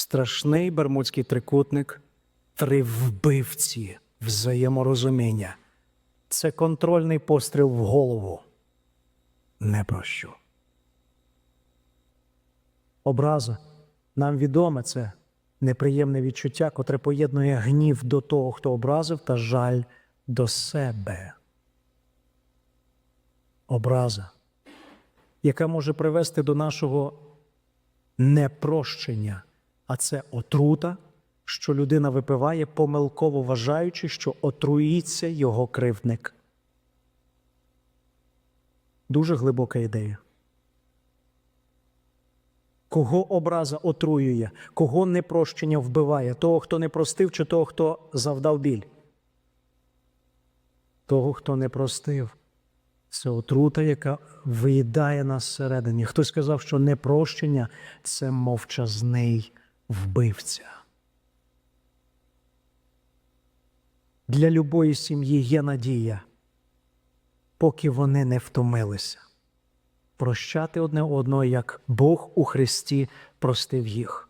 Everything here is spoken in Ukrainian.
страшний бермудський трикутник, три вбивці взаєморозуміння. Це контрольний постріл в голову. Не прощу. Образа. Нам відоме це неприємне відчуття, котре поєднує гнів до того, хто образив, та жаль до себе. Образа, яка може привести до нашого непрощення, а це отрута, що людина випиває, помилково вважаючи, що отруїться його кривдник. Дуже глибока ідея. Кого образа отруює, кого непрощення вбиває, того, хто не простив, чи того, хто завдав біль? Того, хто не простив. Це отрута, яка виїдає нас всередині. Хтось сказав, що непрощення це мовчазний вбивця. Для любої сім'ї є надія, поки вони не втомилися. Прощати одне одного, як Бог у Христі простив їх.